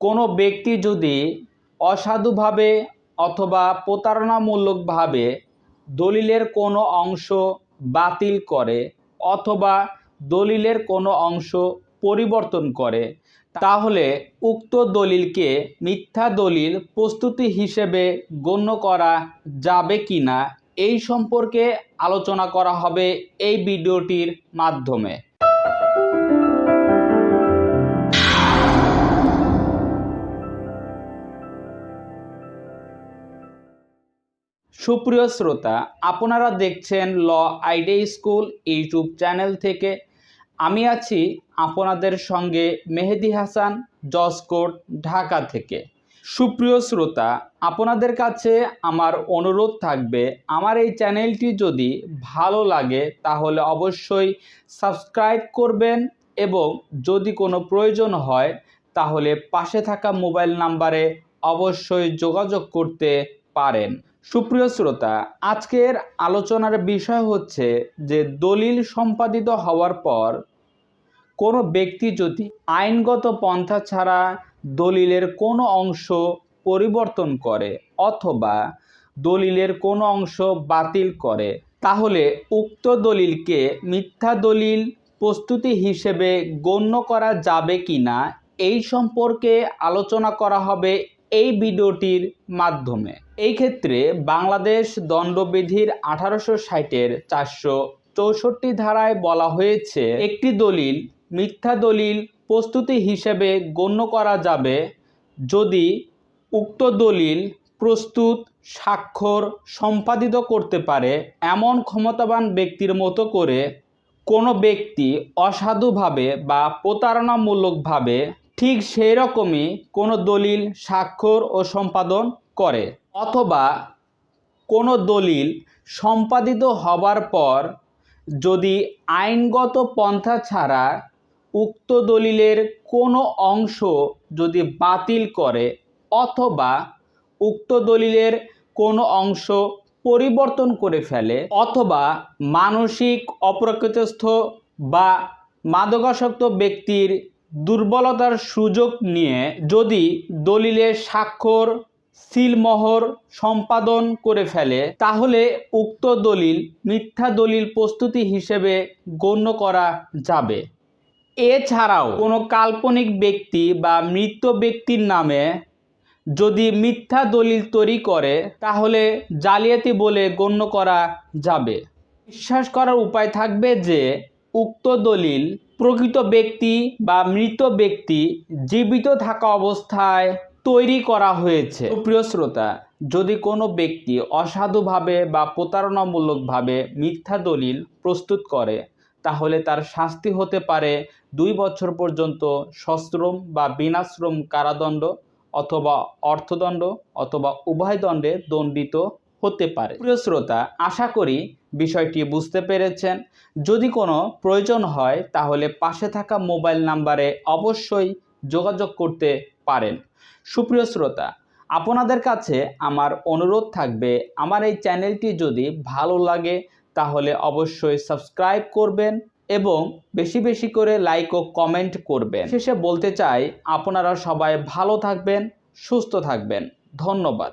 কোনো ব্যক্তি যদি অসাধুভাবে অথবা প্রতারণামূলকভাবে দলিলের কোনো অংশ বাতিল করে অথবা দলিলের কোনো অংশ পরিবর্তন করে, তাহলে উক্ত দলিলকে মিথ্যা দলিল প্রস্তুতি হিসেবে গণ্য করা যাবে কি না এই সম্পর্কে আলোচনা করা হবে এই ভিডিওটির মাধ্যমে। সুপ্রিয় শ্রোতা, আপনারা দেখছেন law ID school YouTube channel থেকে। আমি আছি আপনাদের সঙ্গে মেহেদি হাসান জসকোট ঢাকা থেকে। সুপ্রিয় শ্রোতা, আপনাদের কাছে আমার অনুরোধ থাকবে, আমার এই চ্যানেলটি যদি ভালো লাগে, তাহলে অবশ্যই সাবস্ক্রাইব করবেন এবং যদি কোনো প্রয়োজন হয়, তাহলে পাশে থাকা মোবাইল নাম্বারে অবশ্যই যোগাযোগ করতে পারেন। সুপ্রিয় শ্রোতা, আজকের আলোচনার বিষয় হচ্ছে যে দলিল সম্পাদিত হওয়ার পর কোনো ব্যক্তি যদি আইনগত পন্থা ছাড়া দলিলের কোনো অংশ পরিবর্তন করে অথবা দলিলের কোনো অংশ বাতিল করে, তাহলে উক্ত দলিলকে মিথ্যা দলিল প্রস্তুতি হিসেবে গণ্য করা যাবে কি না এই সম্পর্কে আলোচনা করা হবে এই ভিডিওটির মাধ্যমে। এই ক্ষেত্রে বাংলাদেশ দণ্ডবিধির আঠারোশো ষাটের চারশো চৌষট্টি ধারায় বলা হয়েছে, একটি দলিল, মিথ্যা দলিল প্রস্তুতি হিসেবে গণ্য করা যাবে যদি উক্ত দলিল প্রস্তুত, স্বাক্ষর সম্পাদিত করতে পারে এমন ক্ষমতাবান ব্যক্তির মতো করে কোনো ব্যক্তি অসাধুভাবে বা প্রতারণামূলকভাবে ঠিক সেই রকমই কোনো দলিল স্বাক্ষর ও সম্পাদন করে, অথবা কোনো দলিল সম্পাদিত হবার পর যদি আইনগত পন্থা ছাড়া উক্ত দলিলের কোনো অংশ যদি বাতিল করে, অথবা উক্ত দলিলের কোনো অংশ পরিবর্তন করে ফেলে, অথবা মানসিক অপ্রকৃতস্থ বা মাদকাসক্ত ব্যক্তির দুর্বলতার সুযোগ নিয়ে যদি দলিলের স্বাক্ষর, সিলমোহর সম্পাদন করে ফেলে, তাহলে উক্ত দলিল মিথ্যা দলিল প্রস্তুতি হিসেবে গণ্য করা যাবে। এছাড়াও কোনো কাল্পনিক ব্যক্তি বা মৃত ব্যক্তির নামে যদি মিথ্যা দলিল তৈরি করে, তাহলে জালিয়াতি বলে গণ্য করা যাবে। বিশ্বাস করার উপায় থাকবে যে, উক্ত দলিল প্রকৃত ব্যক্তি বা মৃত ব্যক্তি জীবিত থাকা অবস্থায় তৈরি করা হয়েছে। প্রিয় শ্রোতা, যদি কোনো ব্যক্তি অসাধুভাবে বা প্রতারণামূলকভাবে মিথ্যা দলিল প্রস্তুত করে, তাহলে তার শাস্তি হতে পারে দুই বছর পর্যন্ত সশ্রম বা বিনাশ্রম কারাদণ্ড অথবা অর্থদণ্ড অথবা উভয় দণ্ডে দণ্ডিত হতে পারে। প্রিয় শ্রোতা, আশা করি বিষয়টি বুঝতে পেরেছেন। যদি কোনো প্রয়োজন হয়, তাহলে পাশে থাকা মোবাইল নাম্বারে অবশ্যই যোগাযোগ করতে পারেন। সুপ্রিয় শ্রোতা, আপনাদের কাছে আমার অনুরোধ থাকবে, আমার এই চ্যানেলটি যদি ভালো লাগে, তাহলে অবশ্যই সাবস্ক্রাইব করবেন এবং বেশি বেশি করে লাইক ও কমেন্ট করবেন। শেষে বলতে চাই, আপনারা সবাই ভালো থাকবেন, সুস্থ থাকবেন। ধন্যবাদ।